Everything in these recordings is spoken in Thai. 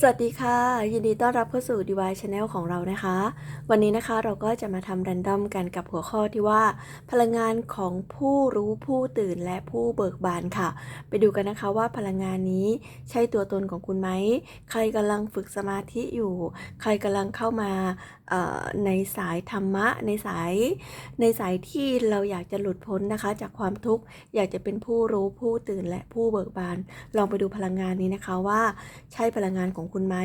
สวัสดีค่ะ ยินดีต้อนรับเข้าสู่ DY Channel ของเรานะคะ วันนี้นะคะเราก็จะมาทำแรนดอมกันกับหัวข้อที่ว่า พลังงานของผู้รู้ผู้ตื่นและผู้เบิกบานค่ะ ไปดูกันนะคะว่าพลังงานนี้ใช่ตัวตนของคุณไหม ใครกำลังฝึกสมาธิอยู่ ใครกำลังเข้ามาในสายธรรมะ ในสายในสายที่เราอยากจะหลุดพ้นนะคะ จากความทุกข์อยากจะเป็นผู้รู้ผู้ตื่นและผู้เบิกบาน ลองไปดูพลังงานนี้นะคะว่าใช่พลังงานของคุณไหม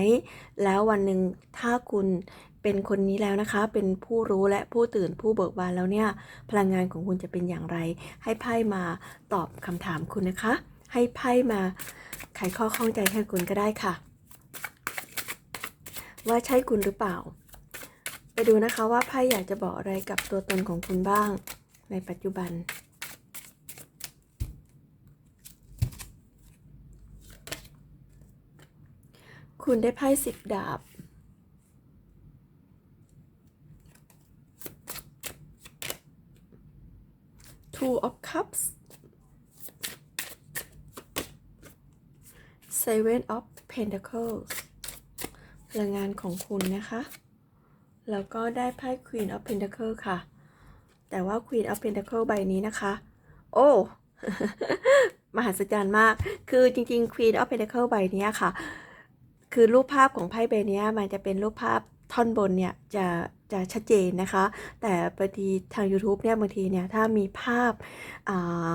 แล้ววันหนึ่งถ้าคุณเป็นคนนี้แล้วนะคะ เป็นผู้รู้และผู้ตื่นผู้เบิกบานแล้วเนี่ย พลังงานของคุณจะเป็นอย่างไร ให้ไพ่มาตอบคำถามคุณนะคะ ให้ไพ่มาไขข้อข้องใจให้คุณก็ได้ค่ะ ว่าใช่คุณหรือเปล่า ดูนะคะว่าไพ่อยากจะบอกอะไรกับตัวตนของคุณบ้างในปัจจุบัน คุณได้ไพ่สิบดาบ Two of Cups Seven of Pentacles พลังงานของคุณนะคะ แล้วก็ได้ไพ่ Queen of Pentacles ค่ะ แต่ว่า Queen of Pentacles ใบนี้นะคะ โอ้ มหัศจรรย์มาก คือจริงๆ Queen of Pentacles ใบนี้ค่ะ คือรูปภาพของไพ่ใบนี้มันจะเป็นรูปภาพท่อนบนเนี่ยจะจะชัดเจนนะคะ แต่บางทีทาง YouTube เนี่ยบางทีเนี่ยถ้ามีภาพา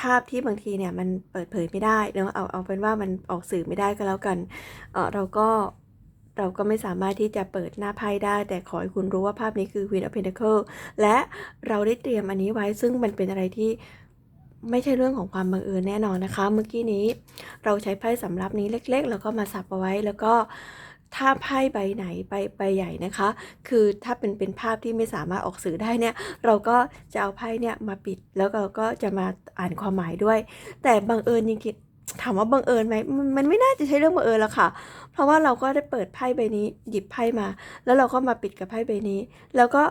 ภาพที่บางทีเนี่ยมันเปิดเผยไม่ได้เนาะเอาเอาเป็นว่ามันออกสื่อไม่ได้ก็แล้วกันเออเราก็ เราก็ไม่สามารถที่จะเปิดหน้าไพ่ได้ แต่ขอให้คุณรู้ว่าภาพนี้คือ Queen of Pentacles และเราได้เตรียมอันนี้ไว้ซึ่งมันเป็นอะไรที่ไม่ใช่เรื่องของความบังเอิญแน่นอนนะคะ เมื่อกี้นี้ เราใช้ไพ่สำรับนี้เล็ก ๆ แล้วก็มาสับเอาไว้แล้วก็ถ้าไพ่ใบไหนใบใบใหญ่นะคะ คือถ้าเป็นเป็นภาพที่ไม่สามารถออกสื่อได้เนี่ย เราก็จะเอาไพ่เนี่ยมาปิดแล้วเราก็จะมาอ่านความหมายด้วย แต่บังเอิญจริงๆ ถามว่าบังเอิญไหมมันไม่น่าจะใช่เรื่องบังเอิญแล้วค่ะ เพราะว่าเราก็ได้เปิดไพ่ใบนี้ หยิบไพ่มา แล้วเราก็มาปิดกับไพ่ใบนี้ แล้วก็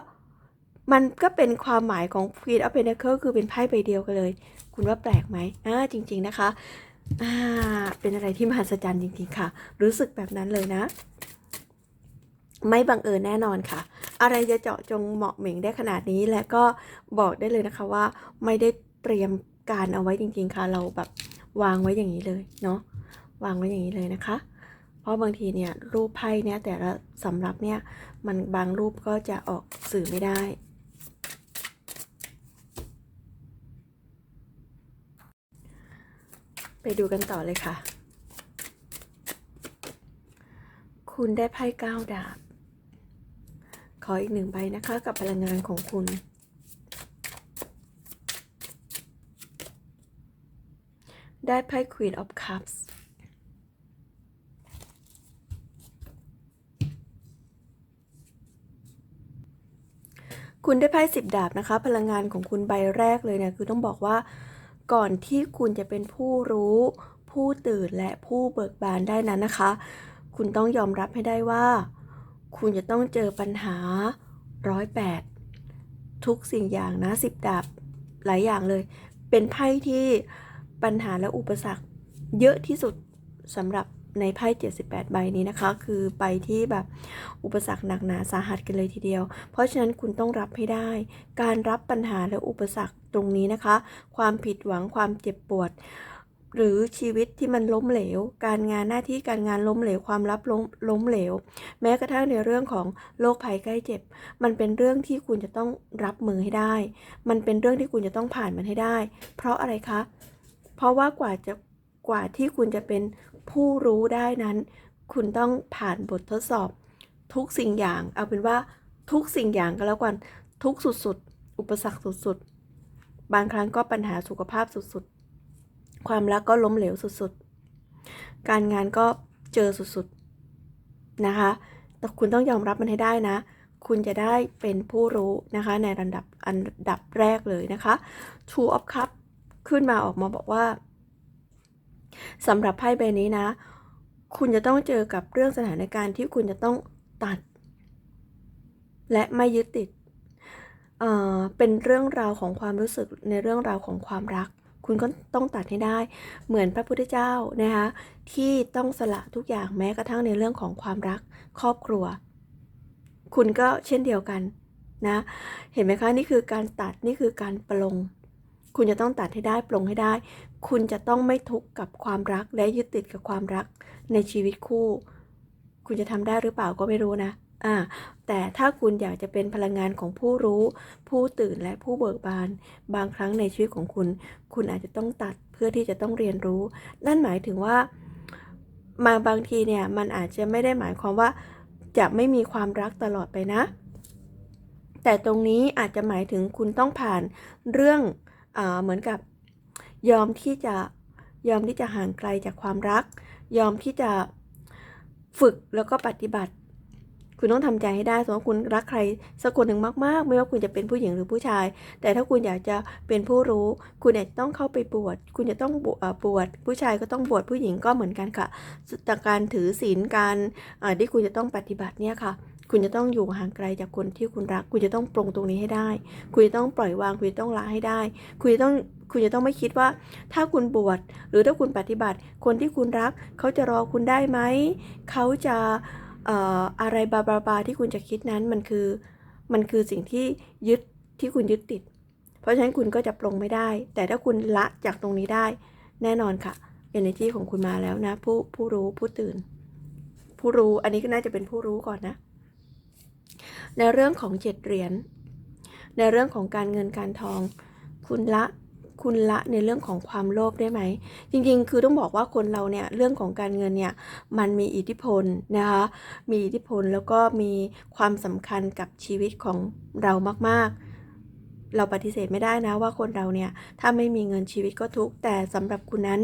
มันก็เป็นความหมายของ Queen of Pentacles คือเป็นไพ่ใบเดียวกันเลย คุณว่าแปลกไหมอ่าจริง ๆนะคะอ่าเป็นอะไรที่มหัศจรรย์จริง ๆ ค่ะ รู้สึกแบบนั้นเลยนะ ไม่บังเอิญแน่นอนค่ะ อะไรจะเจาะจงเหมาะเหม่งได้ขนาดนี้และก็บอกได้เลยนะคะว่า ไม่ได้เตรียมการเอาไว้จริง ๆ ค่ะ เราแบบ วางไว้อย่างนี้เลยเนาะวางไว้อย่างนี้เลยนะคะ เพราะบางทีเนี่ยรูปไพ่เนี่ยแต่ละสำรับเนี่ยมันบางรูปก็จะออกสื่อไม่ได้ไปดูกันต่อเลยค่ะ คุณได้ไพ่เก้าดาบ ขออีกหนึ่งใบนะคะกับพลังงานของคุณ ได้ไพ่ Queen of Cups คุณได้ไพ่สิบดาบนะคะ พลังงานของคุณใบแรกเลยเนี่ยคือต้องบอกว่าก่อนที่คุณจะเป็นผู้รู้ ผู้ตื่นและผู้เบิกบานได้นั้นนะคะ คุณต้องยอมรับให้ได้ว่า คุณจะต้องเจอปัญหาร้อยแปดทุกสิ่งอย่างนะสิบดาบหลายอย่างเลย เป็นไพ่ที่ ปัญหาและอุปสรรคเยอะที่สุดสำหรับในไพ่ 78 ใบนี้นะคะ คือใบที่แบบอุปสรรคหนักหนาสาหัสกันเลยทีเดียว เพราะฉะนั้นคุณต้องรับให้ได้ การรับปัญหาและอุปสรรคตรงนี้นะคะ ความผิดหวังความเจ็บปวด หรือชีวิตที่มันล้มเหลว การงานหน้าที่การงานล้มเหลวความลับล้มล้มเหลว แม้กระทั่งในเรื่องของโรคภัยใกล้เจ็บ มันเป็นเรื่องที่คุณจะต้องรับมือให้ได้ มันเป็นเรื่องที่คุณจะต้องผ่านมันให้ได้ เพราะอะไรคะ เพราะว่ากว่าจะกว่าที่คุณจะเป็นผู้รู้ได้นั้น คุณต้องผ่านบททดสอบ ทุกสิ่งอย่าง เอาเป็นว่าทุกสิ่งอย่างก็แล้วกัน ทุกสุดๆ อุปสรรคสุดๆ บางครั้งก็ปัญหาสุขภาพสุดๆ ความรักก็ล้มเหลวสุดๆ การงานก็เจอสุดๆ นะคะ แต่คุณต้องยอมรับมันให้ได้นะ คุณจะได้เป็นผู้รู้นะคะในระดับอันดับแรกเลยนะคะ Two of Cup ขึ้นมาออกมาบอกว่าสำหรับไพ่ใบนี้นะ คุณจะต้องเจอกับเรื่องสถานการณ์ที่คุณจะต้องตัด และไม่ยึดติดเเป็นเรื่องราวของความรู้สึกในเรื่องราวของความรักคคุณก็ต้องตัดให้ได้ เหมือนพระพุทธเจ้านะคะที่ต้องสละทุกอย่างแม้กระทั่งในเรื่องของความรักครอบครัว คุณก็เช่นเดียวกันนะ เห็นไหมคะ นี่คือการตัดนี่คือการปลง คุณจะต้องตัดให้ได้ปลงให้ได้ คุณจะต้องไม่ทุกข์กับความรักและยึดติดกับความรักในชีวิตคู่ คุณจะทำได้หรือเปล่าก็ไม่รู้นะอ่าแต่ถ้าคุณอยากจะเป็นพลังงานของผู้รู้ ผู้ตื่นและผู้เบิกบาน บางครั้งในชีวิตของคุณ คุณอาจจะต้องตัดเพื่อที่จะต้องเรียนรู้ นั่นหมายถึงว่ามาบางทีเนี่ยมันอาจจะไม่ได้หมายความว่าจะไม่มีความรักตลอดไปนะ แต่ตรงนี้อาจจะหมายถึงคุณต้องผ่านเรื่อง เหมือนกับยอมที่จะยอมที่จะห่างไกลจากความรัก ยอมที่จะฝึกแล้วก็ปฏิบัติ คุณต้องทำใจให้ได้สมมติว่าคุณรักใครสักคนหนึ่งมากๆ ไม่ว่าคุณจะเป็นผู้หญิงหรือผู้ชาย แต่ถ้าคุณอยากจะเป็นผู้รู้ คุณอาจจะต้องเข้าไปบวชคุณจะต้องบวชผู้ชายก็ต้องบวชผู้หญิงก็เหมือนกันค่ะแต่การถือศีลการที่คุณจะต้องปฏิบัติเนี่ยค่ะ คุณจะต้องอยู่ห่างไกลจากคนที่คุณรัก คุณจะต้องปรงตรงนี้ให้ได้ คุณจะต้องปล่อยวาง คุณจะต้องละให้ได้ คุณจะต้องคุณจะต้องไม่คิดว่า ถ้าคุณบวชหรือถ้าคุณปฏิบัติ คนที่คุณรัก เขาจะรอคุณได้ไหม เขาจะอะไรบาบาบาที่คุณจะคิดนั้นมันคือมันคือสิ่งที่ยึดที่คุณยึดติด เพราะฉะนั้นคุณก็จะปรงไม่ได้ แต่ถ้าคุณละจากตรงนี้ได้ แน่นอนค่ะ energy ของคุณมาแล้วนะ ผู้ผู้รู้ผู้ตื่น ผู้รู้อันนี้ก็น่าจะเป็นผู้รู้ก่อนนะ ในเรื่องของเจ็ดเหรียญในเรื่องของการเงินการทอง คุณละคุณละในเรื่องของความโลภได้ไหม จริงๆ คือต้องบอกว่าคนเราเนี่ยเรื่องของการเงินเนี่ยมันมีอิทธิพลนะคะมีอิทธิพลแล้วก็มีความสำคัญกับชีวิตของเรามากๆเราปฏิเสธไม่ได้นะว่าคนเราเนี่ยถ้าไม่มีเงินชีวิตก็ทุกแต่สำหรับคุณนั้น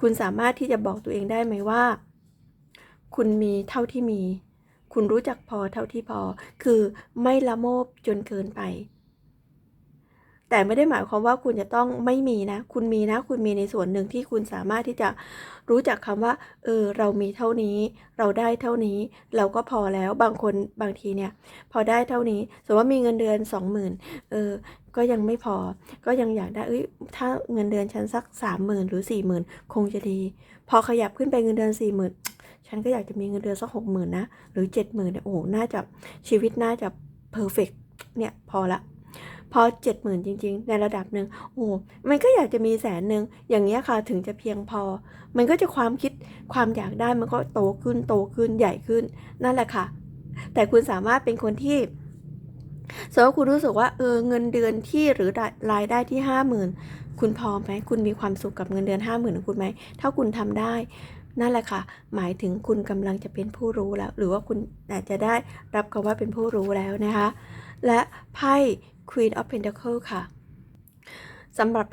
คุณสามารถที่จะบอกตัวเองได้ไหมว่า คุณมีเท่าที่มี คุณรู้จักพอเท่าที่พอ คือไม่ละโมบจนเกินไป แต่ไม่ได้หมายความว่าคุณจะต้องไม่มีนะ คุณมีนะ คุณมีในส่วนหนึ่งที่คุณสามารถที่จะรู้จักคำว่า เออ เรามีเท่านี้ เราได้เท่านี้ เราก็พอแล้ว บางคนบางทีเนี่ย พอได้เท่านี้ สมมติว่ามีเงินเดือนสองหมื่นเออ ก็ยังไม่พอ ก็ยังอยากได้เอ้ย ถ้าเงินเดือนฉันสักสามหมื่นหรือสี่หมื่นคงจะดี พอขยับขึ้นไปเงินเดือนสี่หมื่น ฉันก็อยากจะมีเงินเดือนสักหกหมื่นนะ หรือเจ็ดหมื่นเนี่ย โอ้โห น่าจะชีวิตน่าจะเพอร์เฟกเนี่ย พอละ พอเจ็ดหมื่นจริง ๆ ในระดับหนึ่งโอ้มันก็อยากจะมีแสนหนึ่งอย่างเงี้ยค่ะถึงจะเพียงพอ มันก็จะความคิดความอยากได้มันก็โตขึ้นโตขึ้นใหญ่ขึ้น นั่นแหละค่ะ แต่คุณสามารถเป็นคนที่สมมติว่าคุณรู้สึกว่าเออเงินเดือนที่หรือรายได้ที่ห้าหมื่นคุณพอไหมคุณมีความสุขกับเงินเดือนห้าหมื่นของคุณไหมถ้าคุณทำได้ นั่นแหละค่ะ หมายถึงคุณกำลังจะเป็นผู้รู้แล้ว หรือว่าคุณอาจจะได้รับคำว่าเป็นผู้รู้แล้วนะคะ และไพ่ Queen of Pentacle ค่ะสำหรับ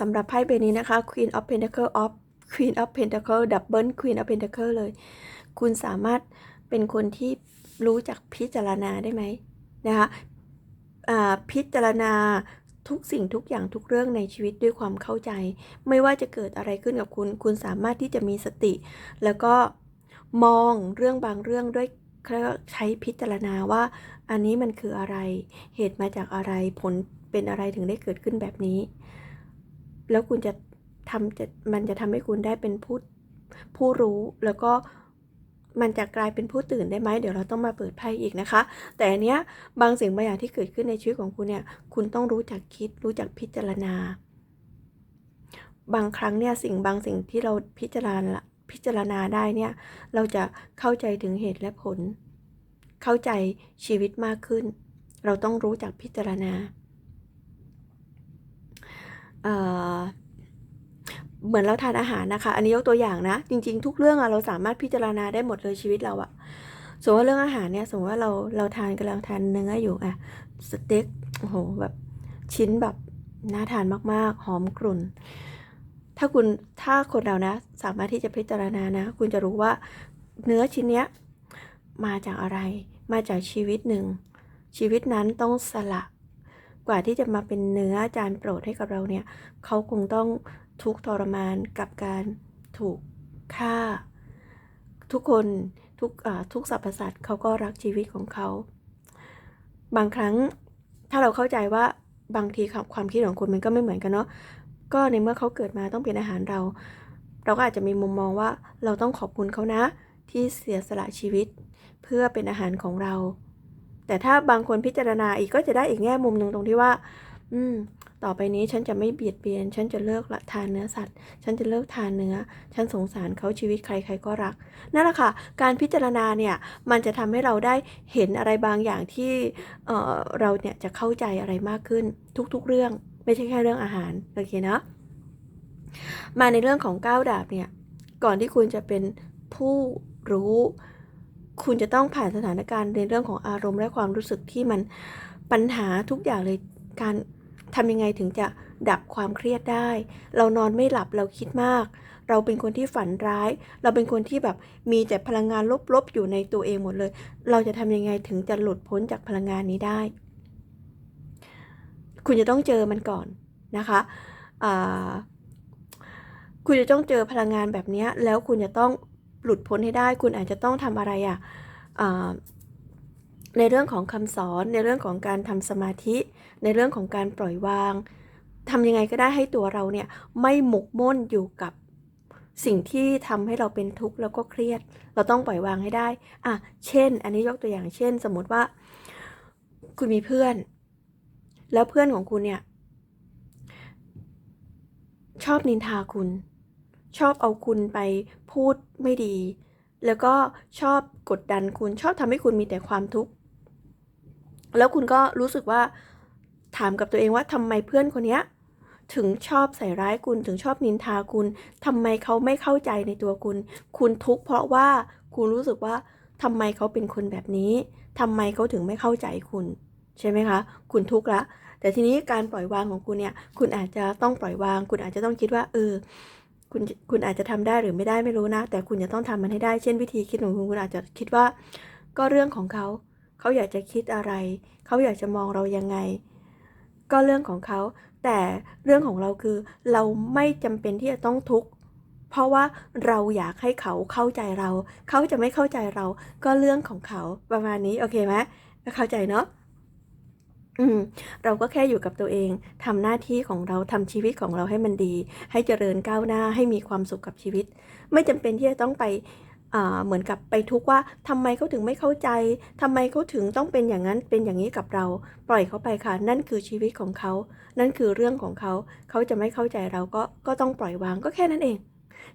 สำหรับไพ่ใบนี้นะคะ Queen of Pentacle of Queen of Pentacle Double Queen of Pentacle เลย คุณสามารถเป็นคนที่รู้จักพิจารณาได้ไหมนะคะพิจารณา ทุกสิ่งทุกอย่างทุกเรื่องในชีวิตด้วยความเข้าใจ ไม่ว่าจะเกิดอะไรขึ้นกับคุณ คุณสามารถที่จะมีสติ แล้วก็มองเรื่องบางเรื่องด้วยใช้พิจารณาว่า อันนี้มันคืออะไร เหตุมาจากอะไรผลเป็นอะไรถึงได้เกิดขึ้นแบบนี้ แล้วคุณจะทำจะมันจะทำให้คุณได้เป็นผู้ผู้รู้แล้วก็ มันจะกลายเป็นผู้ตื่นได้ไหมเดี๋ยวเราต้องมาเปิดไพ่อีกนะคะ แต่อันเนี้ยบางสิ่งบางอย่างที่เกิดขึ้นในชีวิตของคุณเนี่ย คุณต้องรู้จักคิด รู้จักพิจารณา บางครั้งเนี่ยสิ่งบางสิ่งที่เราพิจารณาพิจารณาได้เนี่ย เราจะเข้าใจถึงเหตุและผล เข้าใจชีวิตมากขึ้น เราต้องรู้จักพิจารณาเเหมือนเราทานอาหารนะคะ อันนี้ยกตัวอย่างนะ จริง ๆ ทุกเรื่องอะเราสามารถพิจารณาได้หมดเลยชีวิตเราอะสมมติว่าเรื่องอาหารเนี่ยสมมติว่าเราเราทานกำลังทานเนื้ออยู่อะสเต็กโอ้โหแบบชิ้นแบบน่าทานมากๆ หอมกรุ่น ถ้าคุณถ้าคนเรานะ สามารถที่จะพิจารณานะ คุณจะรู้ว่าเนื้อชิ้นเนี้ยมาจากอะไร มาจากชีวิตหนึ่ง ชีวิตนั้นต้องสละ กว่าที่จะมาเป็นเนื้อจานโปรดให้กับเราเนี่ยเขาคงต้อง ทุกทรมานกับการถูกฆ่า ทุกคนทุกทุกสรรพสัตว์เขาก็รักชีวิตของเขา บางครั้งถ้าเราเข้าใจว่าบางทีความคิดของคุณมันก็ไม่เหมือนกันเนาะก็ในเมื่อเขาเกิดมาต้องเป็นอาหารเรา เราก็อาจจะมีมุมมองว่าเราต้องขอบคุณเขานะ ที่เสียสละชีวิต เพื่อเป็นอาหารของเรา แต่ถ้าบางคนพิจารณาอีกก็จะได้อีกแง่มุมหนึ่งตรงที่ว่า อืม ต่อไปนี้ฉันจะไม่เบียดเบียน ฉันจะเลิกละทานเนื้อสัตว์ ฉันจะเลิกทานเนื้อ ฉันสงสารเขาชีวิตใครใครก็รัก นั่นแหละค่ะ การพิจารณาเนี่ย มันจะทำให้เราได้เห็นอะไรบางอย่างที่เอ่อเราเนี่ยจะเข้าใจอะไรมากขึ้นทุกๆเรื่อง ไม่ใช่แค่เรื่องอาหาร โอเคเนาะ มาในเรื่องของก้าวดาบเนี่ย ก่อนที่คุณจะเป็นผู้รู้คุณจะต้องผ่านสถานการณ์ในเรื่องของอารมณ์และความรู้สึกที่มันปัญหาทุกอย่างเลยการ ทำยังไงถึงจะดับความเครียดได้ เรานอนไม่หลับเราคิดมาก เราเป็นคนที่ฝันร้าย เราเป็นคนที่แบบมีแต่พลังงานลบๆอยู่ในตัวเองหมดเลย เราจะทำยังไงถึงจะหลุดพ้นจากพลังงานนี้ได้ คุณจะต้องเจอมันก่อนนะคะคุณจะต้องเจอพลังงานแบบนี้แล้วคุณจะต้องหลุดพ้นให้ได้ คุณอาจจะต้องทำอะไรอะ่ะ ในเรื่องของคำสอนในเรื่องของการทำสมาธิ ในเรื่องของการปล่อยวางทำยังไงก็ได้ให้ตัวเราเนี่ยไม่หมกมุ่นอยู่กับสิ่งที่ทำให้เราเป็นทุกข์แล้วก็เครียด เราต้องปล่อยวางให้ได้ อะ เช่น อันนี้ยกตัวอย่างเช่น สมมติว่า คุณมีเพื่อน แล้วเพื่อนของคุณเนี่ย ชอบนินทาคุณ ชอบเอาคุณไปพูดไม่ดี แล้วก็ชอบกดดันคุณ ชอบทำให้คุณมีแต่ความทุกข์ แล้วคุณก็รู้สึกว่าถามกับตัวเองว่าทำไมเพื่อนคนเนี้ยถึงชอบใส่ร้ายคุณถึงชอบนินทาคุณทำไมเขาไม่เข้าใจในตัวคุณ คุณทุกข์เพราะว่าคุณรู้สึกว่าทำไมเขาเป็นคนแบบนี้ทำไมเขาถึงไม่เข้าใจคุณ ใช่ไหมคะ คุณทุกข์ละ แต่ทีนี้การปล่อยวางของคุณเนี่ย คุณอาจจะต้องปล่อยวาง คุณอาจจะต้องคิดว่า เออ คุณคุณอาจจะทำได้หรือไม่ได้ไม่รู้นะ แต่คุณจะต้องทำมันให้ได้ เช่นวิธีคิดของคุณคุณอาจจะคิดว่า ก็เรื่องของเขา เขาอยากจะคิดอะไร เขาอยากจะมองเรายังไง ก็เรื่องของเขา แต่เรื่องของเราคือเราไม่จำเป็นที่จะต้องทุกข์เพราะว่าเราอยากให้เขาเข้าใจเรา เขาจะไม่เข้าใจเรา ก็เรื่องของเขาประมาณนี้โอเคไหมเข้าใจเนาะอืมเราก็แค่อยู่กับตัวเองทำหน้าที่ของเราทำชีวิตของเราให้มันดี ให้เจริญก้าวหน้าให้มีความสุขกับชีวิต ไม่จำเป็นที่จะต้องไป เหมือนกับไปทุกข์ว่าทำไมเขาถึงไม่เข้าใจทำไมเขาถึงต้องเป็นอย่างนั้นเป็นอย่างนี้กับเรา ปล่อยเขาไปค่ะ นั่นคือชีวิตของเขา นั่นคือเรื่องของเขาเขาจะไม่เข้าใจเราก็ก็ต้องปล่อยวางก็แค่นั้นเอง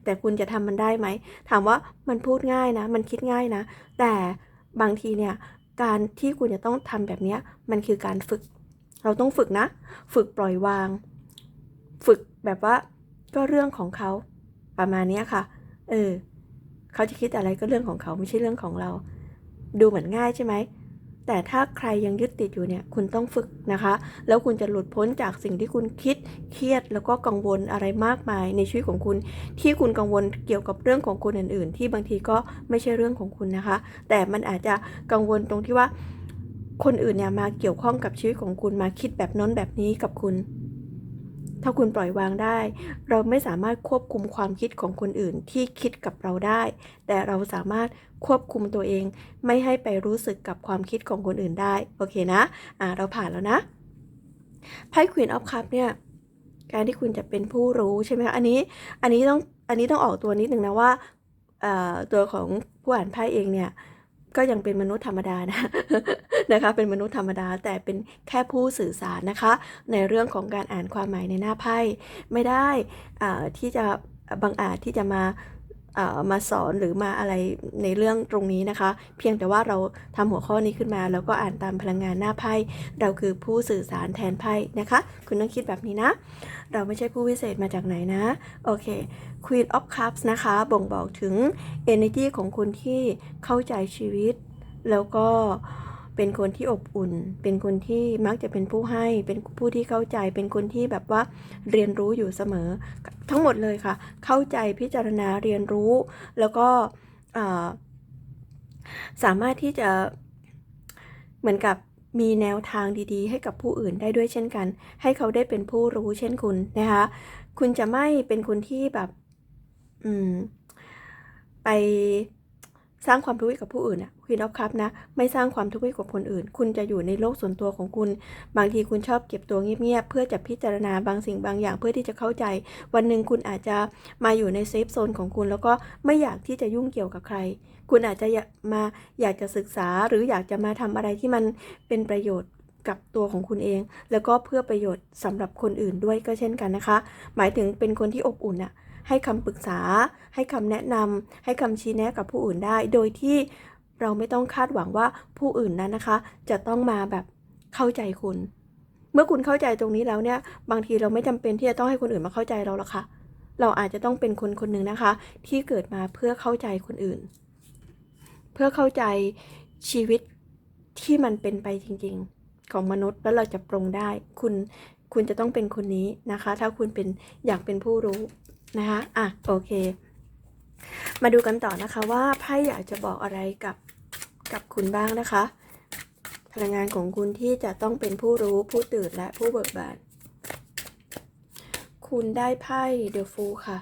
แต่คุณจะทำมันได้ไหมถามว่ามันพูดง่ายนะ มันคิดง่ายนะ แต่บางทีเนี่ยการที่คุณจะต้องทำแบบนี้มันคือการฝึก เราต้องฝึกนะ ฝึกปล่อยวาง ฝึกแบบว่าก็เรื่องของเขาประมาณนี้ค่ะ เออ เขาจะคิดอะไรก็เรื่องของเขาไม่ใช่เรื่องของเรา ดูเหมือนง่ายใช่ไหม แต่ถ้าใครยังยึดติดอยู่เนี่ยคุณต้องฝึกนะคะ แล้วคุณจะหลุดพ้นจากสิ่งที่คุณคิดเครียดแล้วก็กังวลอะไรมากมายในชีวิตของคุณ ที่คุณกังวลเกี่ยวกับเรื่องของคนอื่น ๆ ที่บางทีก็ไม่ใช่เรื่องของคุณนะคะ แต่มันอาจจะกังวลตรงที่ว่าคนอื่นเนี่ยมาเกี่ยวข้องกับชีวิตของคุณมาคิดแบบน้นแบบนี้กับคุณ ถ้าคุณปล่อยวางได้ เราไม่สามารถควบคุมความคิดของคนอื่นที่คิดกับเราได้ แต่เราสามารถควบคุมตัวเอง ไม่ให้ไปรู้สึกกับความคิดของคนอื่นได้ โอเคนะอ่าเราผ่านแล้วนะไพ่ Queen of Cup เนี่ยการที่คุณจะเป็นผู้รู้ใช่ไหมคะอันนี้อันนี้ต้องอันนี้ต้องออกตัวนิดนึงนะว่าตัวของผู้อ่านไพ่เองเนี่ย ก็ยังเป็นมนุษย์ธรรมดานะนะคะ เป็นมนุษย์ธรรมดาแต่เป็นแค่ผู้สื่อสารนะคะ ในเรื่องของการอ่านความหมายในหน้าไพ่ไม่ได้ที่จะบังอาจที่จะมา มาสอนหรือมาอะไรในเรื่องตรงนี้นะคะ เพียงแต่ว่าเราทำหัวข้อนี้ขึ้นมา แล้วก็อ่านตามพลังงานหน้าไพ่เราคือผู้สื่อสารแทนไพ่นะคะ คุณต้องคิดแบบนี้นะ เราไม่ใช่ผู้วิเศษมาจากไหนนะ โอเค Queen of Cups นะคะ บ่งบอกถึง energy ของคนที่เข้าใจชีวิต แล้วก็ เป็นคนที่อบอุ่น เป็นคนที่มักจะเป็นผู้ให้ เป็นผู้ที่เข้าใจ เป็นคนที่แบบว่าเรียนรู้อยู่เสมอ ทั้งหมดเลยค่ะ เข้าใจพิจารณาเรียนรู้ แล้วก็สามารถที่จะเหมือนกับมีแนวทางดีๆ ให้กับผู้อื่นได้ด้วยเช่นกัน ให้เขาได้เป็นผู้รู้เช่นคุณนะคะ คุณจะไม่เป็นคนที่แบบ อืม ไป สร้างความทุกข์ให้กับผู้อื่นอะควีนออฟคัพนะ ไม่สร้างความทุกข์ให้กับคนอื่น คุณจะอยู่ในโลกส่วนตัวของคุณ บางทีคุณชอบเก็บตัวเงียบๆ เพื่อจะพิจารณาบางสิ่งบางอย่างเพื่อที่จะเข้าใจ วันหนึ่งคุณอาจจะมาอยู่ในเซฟโซนของคุณ แล้วก็ไม่อยากที่จะยุ่งเกี่ยวกับใคร คุณอาจจะมาอยากจะศึกษาหรืออยากจะมาทำอะไรที่มันเป็นประโยชน์กับตัวของคุณเอง แล้วก็เพื่อประโยชน์สำหรับคนอื่นด้วยก็เช่นกันนะคะ หมายถึงเป็นคนที่อบอุ่นอะ ให้คำปรึกษา ให้คำแนะนำให้คำชี้แนะกับผู้อื่นได้ โดยที่เราไม่ต้องคาดหวังว่าผู้อื่นนั้นนะคะ จะต้องมาแบบเข้าใจคุณ เมื่อคุณเข้าใจตรงนี้แล้วเนี่ย บางทีเราไม่จำเป็นที่จะต้องให้คนอื่นมาเข้าใจเราหรอกค่ะ เราอาจจะต้องเป็นคนคนหนึ่งนะคะ ที่เกิดมาเพื่อเข้าใจคนอื่น เพื่อเข้าใจชีวิตที่มันเป็นไปจริงๆ ของมนุษย์แล้วเราจะปรงได้ คุณคุณจะต้องเป็นคนนี้นะคะ ถ้าคุณเป็นอยากเป็นผู้รู้ นะคะอะโอเค มาดูกันต่อนะคะว่าไพ่อยากจะบอกอะไรกับกับคุณบ้างนะคะ พลังงานของคุณที่จะต้องเป็นผู้รู้ผู้ตื่นและผู้เบิกบาน คุณได้ไพ่เดอะฟูค่ะ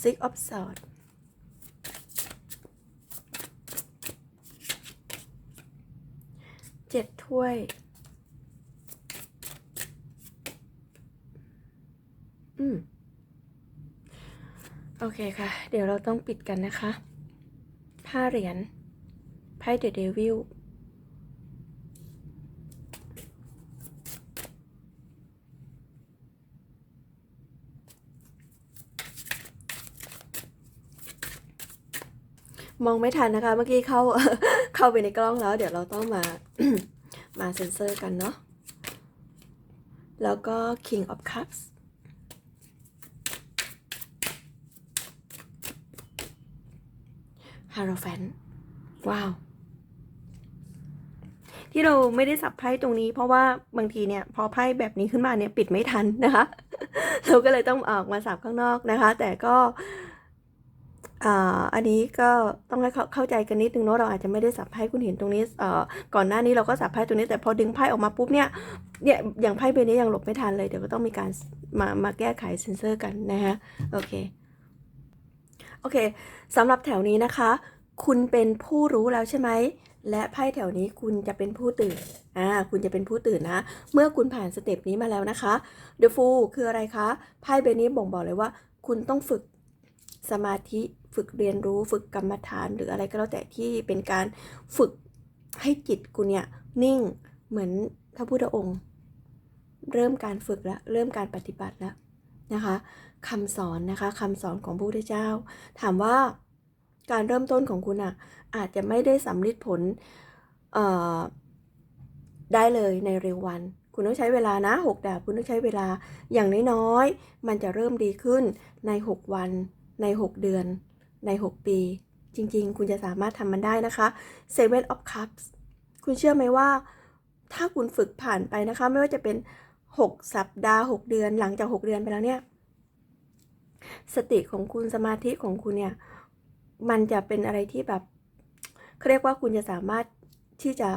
Six of Swords เจ็ดถ้วย อืม โอเคค่ะ เดี๋ยวเราต้องปิดกันนะคะห้าเหรียญ ไพ่เดอะเดวิลมองไม่ทันนะคะ เมื่อกี้เข้าเข้าไปในกล้องแล้ว เดี๋ยวเราต้องมา มาเซ็นเซอร์กันเนาะแล้วก็ King of Cups ฮาร์แฟนว้าว ที่เราไม่ได้สับไพ่ตรงนี้ เพราะว่าบางทีเนี่ยพอไพ่แบบนี้ขึ้นมาเนี่ยปิดไม่ทันนะคะ เราก็เลยต้องออกมาสับข้างนอกนะคะ แต่ก็อ่าอันนี้ก็ต้องให้เข้าใจกันนิดนึงเนาะเราอาจจะไม่ได้สับไพ่คุณเห็นตรงนี้เอ่อก่อนหน้านี้เราก็สับไพ่ตรงนี้แต่พอดึงไพ่ออกมาปุ๊บเนี่ยเนี่ยอย่างไพ่ใบนี้ยังหลบไม่ทันเลยเดี๋ยวก็ต้องมีการมามาแก้ไขเซนเซอร์กันนะฮะโอเคโอเคสำหรับแถวนี้นะคะ คุณเป็นผู้รู้แล้วใช่ไหม และไพ่แถวนี้คุณจะเป็นผู้ตื่น อ่า คุณจะเป็นผู้ตื่นนะ เมื่อคุณผ่านสเต็ปนี้มาแล้วนะคะ The Fool คืออะไรคะ ไพ่ใบนี้บ่งบอกเลยว่า คุณต้องฝึกสมาธิ ฝึกเรียนรู้ ฝึกกรรมฐาน หรืออะไรก็แล้วแต่ที่เป็นการฝึกให้จิตคุณเนี่ยนิ่ง เหมือนพระพุทธองค์ เริ่มการฝึกแล้ว เริ่มการปฏิบัติแล้วนะคะคำสอนนะคะคำสอนของพระพุทธเจ้า ถามว่า การเริ่มต้นของคุณอะอาจจะไม่ได้สำลิดผลได้เลยในเร็ววัน คุณต้องใช้เวลานะหกดาบคุณต้องใช้เวลาอย่างน้อยๆ มันจะเริ่มดีขึ้นใน 6 วัน ใน 6 เดือน ใน 6 ปี จริงๆ คุณจะสามารถทำมันได้นะคะ Seven of Cups คุณเชื่อไหมว่า ถ้าคุณฝึกผ่านไปนะคะ ไม่ว่าจะเป็น 6 สัปดาห์ 6 เดือน หลังจาก 6 เดือนไปแล้วเนี่ย สติของคุณสมาธิของคุณเนี่ย มันจะเป็นอะไรที่แบบเขาเรียกว่าคุณจะสามารถที่จะ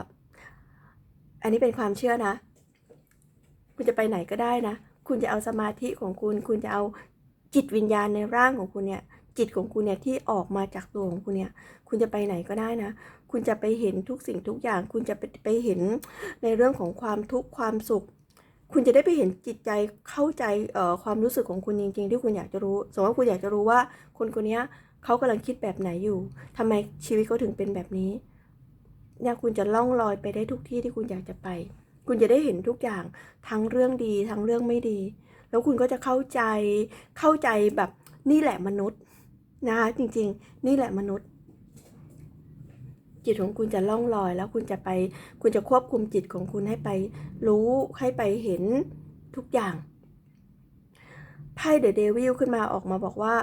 อันนี้เป็นความเชื่อนะ คุณจะไปไหนก็ได้นะ คุณจะเอาสมาธิของคุณ คุณจะเอาจิตวิญญาณในร่างของคุณเนี่ย จิตของคุณเนี่ยที่ออกมาจากตัวของคุณเนี่ย คุณจะไปไหนก็ได้นะ คุณจะไปเห็นทุกสิ่งทุกอย่าง คุณจะไปไปเห็นในเรื่องของความทุกข์ความสุข คุณจะได้ไปเห็นจิตใจเข้าใจเอ่อความรู้สึกของคุณจริง ๆ ที่คุณอยากจะรู้ สมมติว่าคุณอยากจะรู้ว่าคนคนนี้ย เขากำลังคิดแบบไหนอยู่ทำไมชีวิตเขาถึงเป็นแบบนี้เนี่ยคุณจะล่องลอยไปได้ทุกที่ที่คุณอยากจะไป คุณจะได้เห็นทุกอย่างทั้งเรื่องดีทั้งเรื่องไม่ดี แล้วคุณก็จะเข้าใจเข้าใจแบบนี่แหละมนุษย์นะคะจริงๆ นี่แหละมนุษย์ จิตของคุณจะล่องลอย แล้วคุณจะไป คุณจะควบคุมจิตของคุณให้ไป รู้ให้ไปเห็นทุกอย่างไพ่เดอะเดวิลขึ้นมาออกมาบอกว่า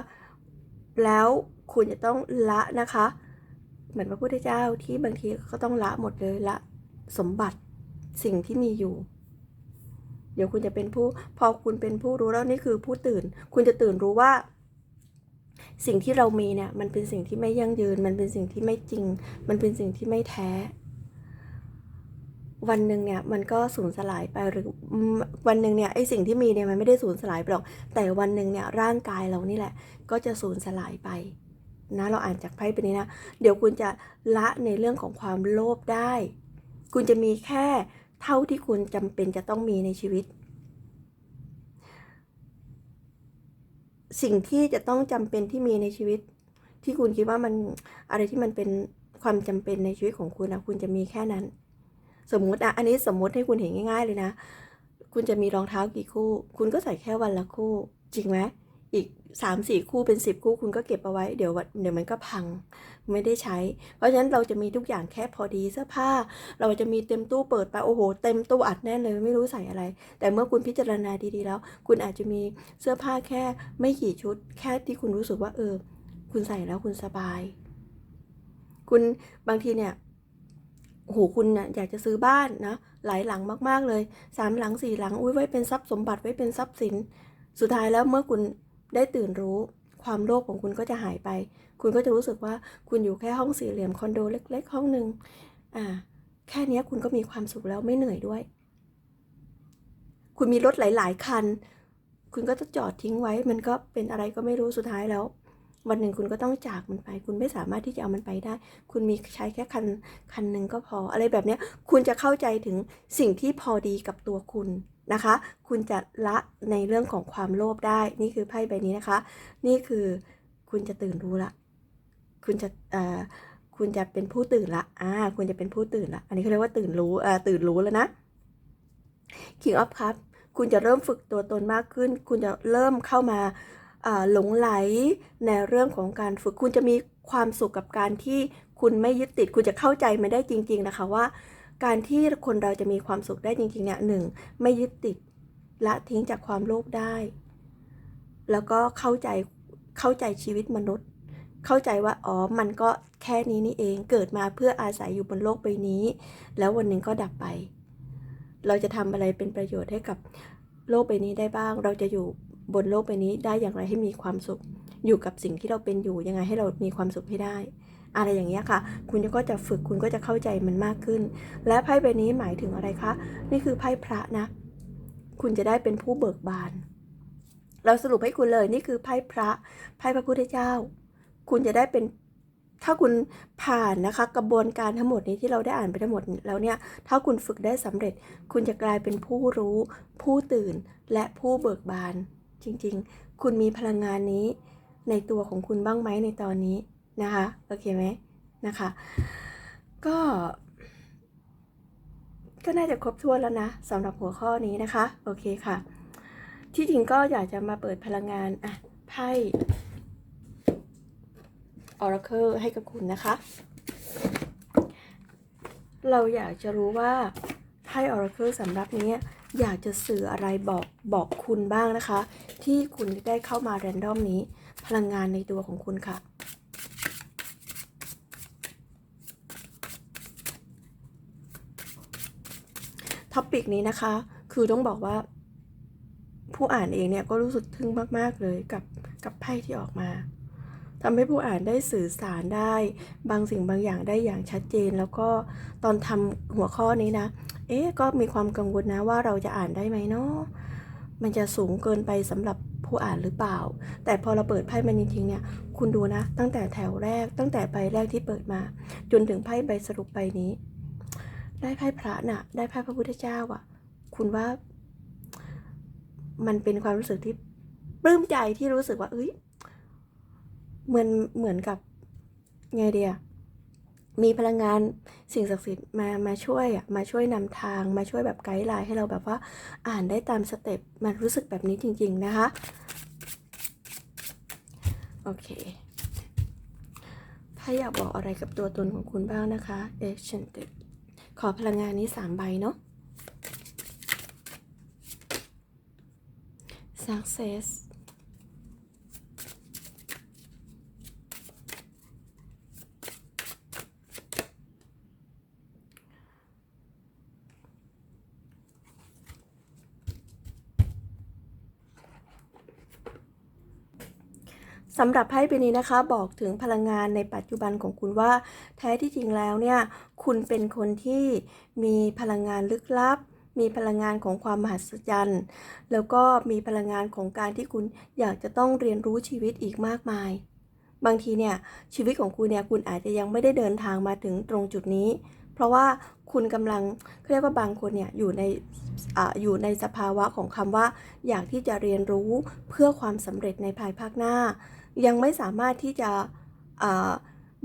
แล้วคุณจะต้องละนะคะ เหมือนพระพุทธเจ้าที่บางทีก็ต้องละหมดเลยละสมบัติสิ่งที่มีอยู่ เดี๋ยวคุณจะเป็นผู้พอคุณเป็นผู้รู้แล้วนี่คือผู้ตื่น คุณจะตื่นรู้ว่า สิ่งที่เรามีเนี่ยมันเป็นสิ่งที่ไม่ยั่งยืน มันเป็นสิ่งที่ไม่จริง มันเป็นสิ่งที่ไม่แท้ วันหนึ่งเนี่ยมันก็สูญสลายไปหรือวันหนึ่งเนี่ยไอสิ่งที่มีเนี่ยมันไม่ได้สูญสลายไปหรอกแต่วันหนึ่งเนี่ยร่างกายเรานี่แหละ ก็จะสูญสลายไปนะเราอ่านจากไพ่ไปนี้นะ เดี๋ยวคุณจะละในเรื่องของความโลภได้ คุณจะมีแค่เท่าที่คุณจำเป็นจะต้องมีในชีวิต สิ่งที่จะต้องจำเป็นที่มีในชีวิต ที่คุณคิดว่ามันอะไรที่มันเป็นความจำเป็นในชีวิตของคุณนะคุณจะมีแค่นั้น สมมุติอะอันนี้สมมุติให้คุณเห็นง่ายๆเลยนะ คุณจะมีรองเท้ากี่คู่ คุณก็ใส่แค่วันละคู่ จริงไหมอีกสามสี่คู่เป็นสิบคู่คุณก็เก็บเอาไว้เดี๋ยววันเดี๋ยวมันก็พังไม่ได้ใช้ เพราะฉะนั้นเราจะมีทุกอย่างแค่พอดีเสื้อผ้า เราจะมีเต็มตู้เปิดไปโอ้โห เต็มตู้อัดแน่นเลยไม่รู้ใส่อะไร แต่เมื่อคุณพิจารณาดีๆแล้ว คุณอาจจะมีเสื้อผ้าแค่ไม่กี่ชุด แค่ที่คุณรู้สึกว่าเออ คุณใส่แล้วคุณสบาย คุณบางทีเนี่ย โอ้โหคุณเนี่ยอยากจะซื้อบ้านนะหลายหลังมากๆเลยสามหลังสี่หลังอุ้ยไว้เป็นทรัพย์สมบัติไว้เป็นทรัพย์สิน สุดท้ายแล้วเมื่อคุณได้ตื่นรู้ ความโลภของคุณก็จะหายไป คุณก็จะรู้สึกว่าคุณอยู่แค่ห้องสี่เหลี่ยมคอนโดเล็ก ๆ ห้องหนึ่งอ่าแค่นี้คุณก็มีความสุขแล้วไม่เหนื่อยด้วย คุณมีรถหลาย ๆ คัน คุณก็จะจอดทิ้งไว้มันก็เป็นอะไรก็ไม่รู้สุดท้ายแล้ว วันหนึ่งคุณก็ต้องจากมันไป คุณไม่สามารถที่จะเอามันไปได้ คุณมีใช้แค่คันคันหนึ่งก็พอ อะไรแบบนี้คุณจะเข้าใจถึงสิ่งที่พอดีกับตัวคุณนะคะ คุณจะละในเรื่องของความโลภได้ นี่คือไพ่ใบนี้นะคะ นี่คือคุณจะตื่นรู้ละ คุณจะเอ่อคุณจะเป็นผู้ตื่นละ อ่า คุณจะเป็นผู้ตื่นละ อันนี้เขาเรียกว่าตื่นรู้เอ่อตื่นรู้แล้วนะ King of Cup คุณจะเริ่มฝึกตัวตนมากขึ้น คุณจะเริ่มเข้ามา หลงไหลในเรื่องของการฝึกคุณจะมีความสุขกับการที่คุณไม่ยึดติดคุณจะเข้าใจมันได้จริง ๆ นะคะว่า การที่คนเราจะมีความสุขได้จริงๆเนี่ยหนึ่งไม่ยึดติดละทิ้งจากความโลภได้ แล้วก็เข้าใจเข้าใจชีวิตมนุษย์ เข้าใจว่าอ๋อมันก็แค่นี้นี่เองเกิดมาเพื่ออาศัยอยู่บนโลกใบนี้ แล้ววันหนึ่งก็ดับไป เราจะทำอะไรเป็นประโยชน์ให้กับโลกใบนี้ได้บ้าง เราจะอยู่ บนโลกใบนี้ได้อย่างไรให้มีความสุข อยู่กับสิ่งที่เราเป็นอยู่ยังไงให้เรามีความสุขให้ได้ อะไรอย่างเงี้ยค่ะ คุณก็จะฝึกคุณก็จะเข้าใจมันมากขึ้น และไพ่ใบนี้หมายถึงอะไรคะ นี่คือไพ่พระนะ คุณจะได้เป็นผู้เบิกบาน เราสรุปให้คุณเลยนี่คือไพ่พระไพ่พระพุทธเจ้า คุณจะได้เป็นถ้าคุณผ่านนะคะกระบวนการทั้งหมดนี้ที่เราได้อ่านไปทั้งหมดแล้วเนี่ย ถ้าคุณฝึกได้สำเร็จ คุณจะกลายเป็นผู้รู้ ผู้ตื่นและผู้เบิกบาน จริงๆ คุณมีพลังงานนี้ในตัวของคุณบ้างไหมในตอนนี้นะคะ โอเคไหมนะคะ ก็ ก็น่าจะครบถ้วนแล้วนะสำหรับหัวข้อนี้นะคะ โอเคค่ะ ที่จริงก็อยากจะมาเปิดพลังงานอะไพ่ Oracle ให้กับคุณนะคะ เราอยากจะรู้ว่าไพ่ Oracle สำหรับนี้ อยากจะสื่ออะไรบอกบอกคุณบ้างนะคะ ที่คุณได้เข้ามาแรนดอมนี้ พลังงานในตัวของคุณค่ะท็อปิกนี้นะคะ คือต้องบอกว่า ผู้อ่านเองเนี่ยก็รู้สึกทึ่งมาก ๆ เลยกับกับไพ่ที่ออกมาทำให้ผู้อ่านได้สื่อสารได้ บางสิ่งบางอย่างได้อย่างชัดเจน แล้วก็ตอนทำหัวข้อนี้นะ เอ๊ะก็มีความกังวลนะว่าเราจะอ่านได้ไหมเนาะมันจะสูงเกินไปสำหรับผู้อ่านหรือเปล่า แต่พอเราเปิดไพ่มันจริงๆเนี่ย คุณดูนะ ตั้งแต่แถวแรก ตั้งแต่ใบแรกที่เปิดมา จนถึงไพ่ใบสรุปใบนี้ ได้ไพ่พระน่ะ ได้ไพ่พระพุทธเจ้าอะ คุณว่า มันเป็นความรู้สึกที่ปลื้มใจที่รู้สึกว่า เอ้ย เหมือนเหมือนกับไงเดีย มีพลังงานสิ่งศักดิ์สิทธิ์มามาช่วยอะมาช่วยนำทางมาช่วยแบบไกด์ไลน์ให้เราแบบว่าอ่านได้ตามสเต็ปมันรู้สึกแบบนี้จริง ๆ นะคะโอเค ถ้าอยากบอกอะไรกับตัวตนของคุณบ้างนะคะ action ขอพลังงานนี้สามใบเนาะ success สำหรับไพ่ใบนี้นะคะบอกถึงพลังงานในปัจจุบันของคุณว่า แท้ที่จริงแล้วเนี่ยคุณเป็นคนที่มีพลังงานลึกลับ มีพลังงานของความมหัศจรรย์ แล้วก็มีพลังงานของการที่คุณอยากจะต้องเรียนรู้ชีวิตอีกมากมาย บางทีเนี่ยชีวิตของคุณเนี่ยคุณอาจจะยังไม่ได้เดินทางมาถึงตรงจุดนี้ เพราะว่าคุณกำลังเรียกว่าบางคนเนี่ยอยู่ในออยู่ในสภาวะของคำว่า อยากที่จะเรียนรู้เพื่อความสำเร็จในภายภาคหน้า ยังไม่สามารถที่จะ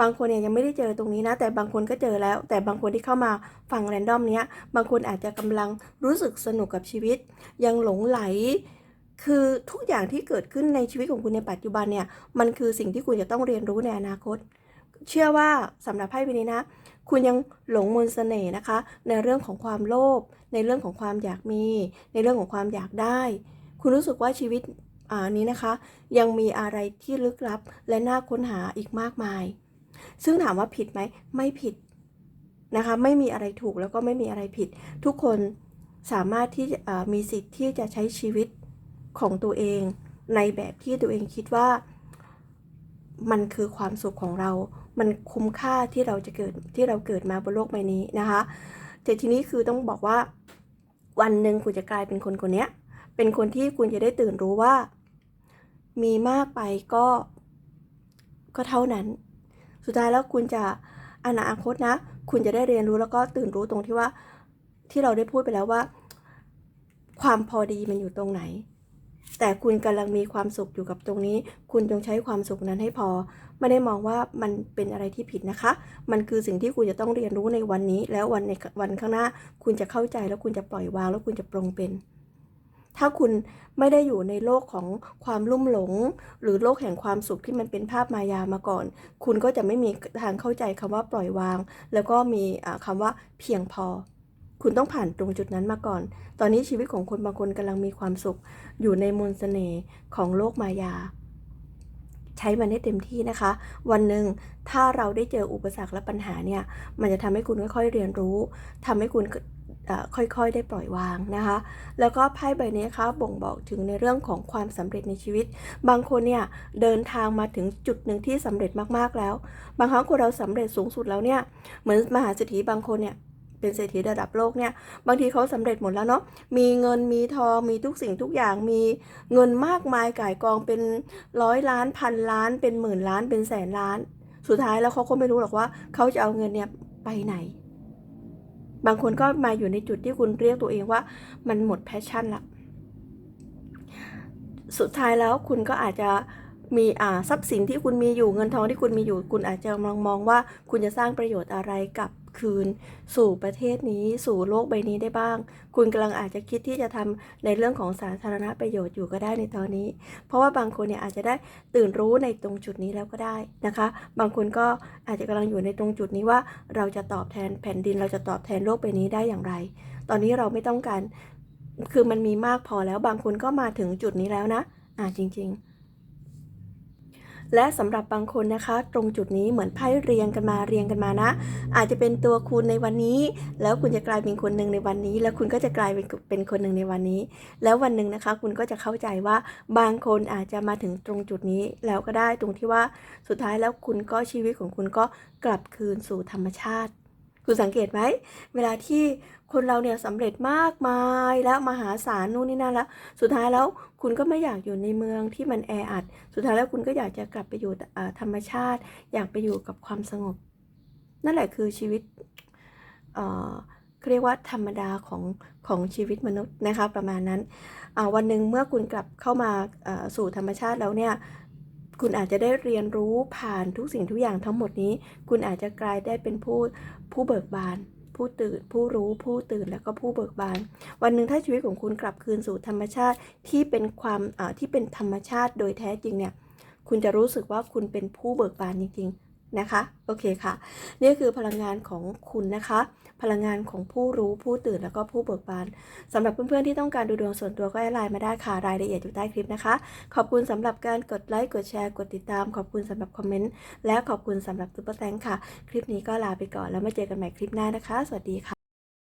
บางคนเนี่ยยังไม่ได้เจอตรงนี้นะ แต่บางคนก็เจอแล้ว แต่บางคนที่เข้ามาฟังแรนดอมเนี้ย บางคนอาจจะกำลังรู้สึกสนุกกับชีวิต ยังหลงไหล คือทุกอย่างที่เกิดขึ้นในชีวิตของคุณในปัจจุบันเนี่ย มันคือสิ่งที่คุณจะต้องเรียนรู้ในอนาคต เชื่อว่าสำหรับไพ่ใบนี้นะ คุณยังหลงมนต์เสน่ห์นะคะ ในเรื่องของความโลภ ในเรื่องของความอยากมี ในเรื่องของความอยากได้ คุณรู้สึกว่าชีวิต อ่านี้นะคะ ยังมีอะไรที่ลึกลับและน่าค้นหาอีกมากมาย ซึ่งถามว่าผิดไหมไม่ผิดนะคะ ไม่มีอะไรถูกแล้วก็ไม่มีอะไรผิด ทุกคนสามารถที่จะมีสิทธิ์ที่จะใช้ชีวิตของตัวเอง ในแบบที่ตัวเองคิดว่า มันคือความสุขของเรา มันคุ้มค่าที่เราจะเกิดที่เราเกิดมาบนโลกใบนี้นะคะแต่ทีนี้คือต้องบอกว่า วันหนึ่งคุณจะกลายเป็นคนคนเนี้ยเป็นคนที่คุณจะได้ตื่นรู้ว่า มีมากไปก็ ก็เท่านั้น สุดท้ายแล้วคุณจะอนาคตนะ คุณจะได้เรียนรู้แล้วก็ตื่นรู้ตรงที่ว่าที่เราได้พูดไปแล้วว่า ความพอดีมันอยู่ตรงไหน แต่คุณกำลังมีความสุขอยู่กับตรงนี้ คุณจงใช้ความสุขนั้นให้พอ ไม่ได้มองว่ามันเป็นอะไรที่ผิดนะคะ มันคือสิ่งที่คุณจะต้องเรียนรู้ในวันนี้ แล้ววันในวันข้างหน้า คุณจะเข้าใจแล้วคุณจะปล่อยวาง แล้วคุณจะปรงเป็น ถ้าคุณไม่ได้อยู่ในโลกของความลุ่มหลง หรือโลกแห่งความสุขที่มันเป็นภาพมายามาก่อน คุณก็จะไม่มีทางเข้าใจคำว่าปล่อยวาง แล้วก็มีอ่าคำว่าเพียงพอ คุณต้องผ่านตรงจุดนั้นมาก่อน ตอนนี้ชีวิตของคนบางคนกำลังมีความสุข อยู่ในมนต์เสน่ห์ของโลกมายา ใช้มันให้เต็มที่นะคะ วันหนึ่งถ้าเราได้เจออุปสรรคและปัญหาเนี่ย มันจะทำให้คุณค่อยๆเรียนรู้ทำให้คุณ ค่อยๆ ได้ปล่อยวางนะคะ แล้วก็ไพ่ใบนี้คะบ่งบอกถึงในเรื่องของความสำเร็จในชีวิต บางคนเนี่ยเดินทางมาถึงจุดหนึ่งที่สำเร็จมากๆแล้ว บางครั้งคนเราสำเร็จสูงสุดแล้วเนี่ย เหมือนมหาเศรษฐีบางคนเนี่ยเป็นเศรษฐีระดับโลกเนี่ย บางทีเขาสำเร็จหมดแล้วเนาะ มีเงิน มีทอง มีทุกสิ่งทุกอย่าง มีเงินมากมายก่ายกองเป็นร้อยล้านพันล้าน เป็นหมื่นล้าน เป็นแสนล้าน สุดท้ายแล้วเขาก็ไม่รู้หรอกว่าเขาจะเอาเงินเนี่ยไปไหน บางคนก็มาอยู่ในจุดที่คุณเรียกตัวเองว่ามันหมดแพชชั่นละ สุดท้ายแล้วคุณก็อาจจะ มีอ่าทรัพย์สินที่คุณมีอยู่เงินทองที่คุณมีอยู่ คุณอาจจะกำลังมองว่าคุณจะสร้างประโยชน์อะไรกับคืน สู่ประเทศนี้สู่โลกใบนี้ได้บ้าง คุณกำลังอาจจะคิดที่จะทำในเรื่องของสาธารณประโยชน์อยู่ก็ได้ในตอนนี้ เพราะว่าบางคนเนี่ยอาจจะได้ตื่นรู้ในตรงจุดนี้แล้วก็ได้นะคะ บางคนก็อาจจะกำลังอยู่ในตรงจุดนี้ว่า เราจะตอบแทนแผ่นดิน เราจะตอบแทนโลกใบนี้ได้อย่างไร ตอนนี้เราไม่ต้องการคือมันมีมากพอแล้วบางคนก็มาถึงจุดนี้แล้วนะอ่าจริง ๆ และสำหรับบางคนนะคะ ตรงจุดนี้เหมือนไพ่เรียงกันมาเรียงกันมานะ อาจจะเป็นตัวคุณในวันนี้ แล้วคุณจะกลายเป็นคนหนึ่งในวันนี้ แล้วคุณก็จะกลายเป็นเป็นคนหนึ่งในวันนี้ แล้ววันหนึ่งนะคะ คุณก็จะเข้าใจว่าบางคนอาจจะมาถึงตรงจุดนี้แล้วก็ได้ตรงที่ว่าสุดท้ายแล้วคุณก็ชีวิตของคุณก็กลับคืนสู่ธรรมชาติคุณสังเกตไหมเวลาที่คนเราเนี่ยสำเร็จมากมายแล้วมหาศาลนู่นนี่นั่นแล้ว สุดท้ายแล้ว คุณก็ไม่อยากอยู่ในเมืองที่มันแออัด สุดท้ายแล้วคุณก็อยากจะกลับไปอยู่ธรรมชาติ อยากไปอยู่กับความสงบ นั่นแหละคือชีวิตเขาเรียกว่าธรรมดาของของชีวิตมนุษย์นะคะประมาณนั้น วันหนึ่งเมื่อคุณกลับเข้ามาอ่าสู่ธรรมชาติแล้วเนี่ยคุณอาจจะได้เรียนรู้ผ่านทุกสิ่งทุกอย่างทั้งหมดนี้ คุณอาจจะกลายได้เป็นผู้ผู้เบิกบาน ผู้ตื่น ผู้รู้ ผู้ตื่นแล้วก็ผู้เบิกบาน วันหนึ่งถ้าชีวิตของคุณกลับคืนสู่ธรรมชาติที่เป็นความที่เป็นธรรมชาติโดยแท้จริงเนี่ย คุณจะรู้สึกว่าคุณเป็นผู้เบิกบานจริง ๆ นะคะ โอเคค่ะ นี่คือพลังงานของคุณนะคะ พลังงานของผู้รู้ผู้ตื่นแล้วก็ผู้เบิกบานสำหรับเพื่อนๆที่ต้องการดูดวงส่วนตัวก็แอดไลน์มาได้ค่ะรายละเอียดอยู่ใต้คลิปนะคะ ขอบคุณสำหรับการกดไลค์กดแชร์กดติดตาม ขอบคุณสำหรับคอมเมนต์และขอบคุณสำหรับซุปเปอร์แตงค่ะ คลิปนี้ก็ลาไปก่อนแล้วมาเจอกันใหม่คลิปหน้านะคะ สวัสดีค่ะ